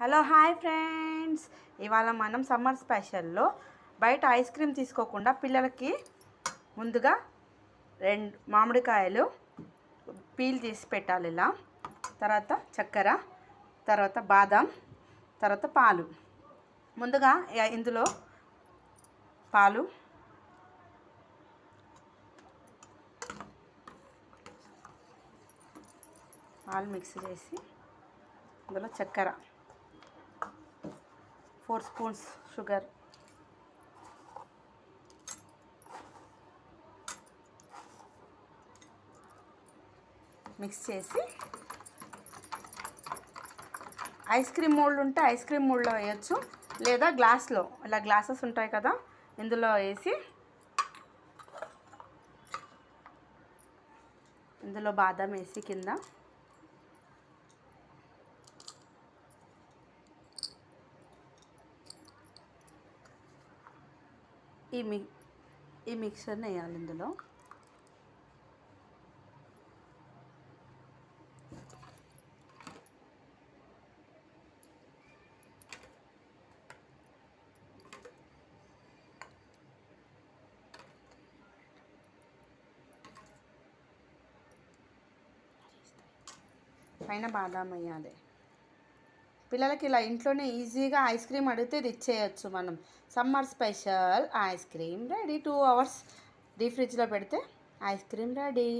Hello hi friends. ఇవాళ మనం summer స్పెషల్లో బయట ఐస్ క్రీమ్ తీసుకోకుండా పిల్లలకి ముందుగా రెండు మామిడికాయలు పీల్ తీసి పెట్టాలి ఇలా. తర్వాత చక్కెర తర్వాత బాదం తర్వాత పాలు. ముందుగా ఇందులో పాలు. పాలు మిక్స్ చేసి అందులో చక్కెర. Four spoons sugar. మిక్స్ చేసి ఐస్ క్రీమ్ మోల్డ్ ఉంటే ఐస్ క్రీమ్ మోల్డ్లో వేయచ్చు. లేదా గ్లాస్లో. ఇలా గ్లాసెస్ ఉంటాయి కదా ఇందులో వేసి ఇందులో బాదం వేసి కింద ఈ మి ఈ మిక్సర్ని వేయాలి ఇందులో. పైన బాదాం వేయాలి. పిల్లలకి ఇలా ఇంట్లోనే ఈజీగా ఐస్ క్రీమ్ అడిగితే ఇది ఇచ్చేయచ్చు మనం. Summer special ice cream ready. Two hours D ఫ్రిడ్జ్లో పెడితే ఐస్ క్రీమ్ రెడీ.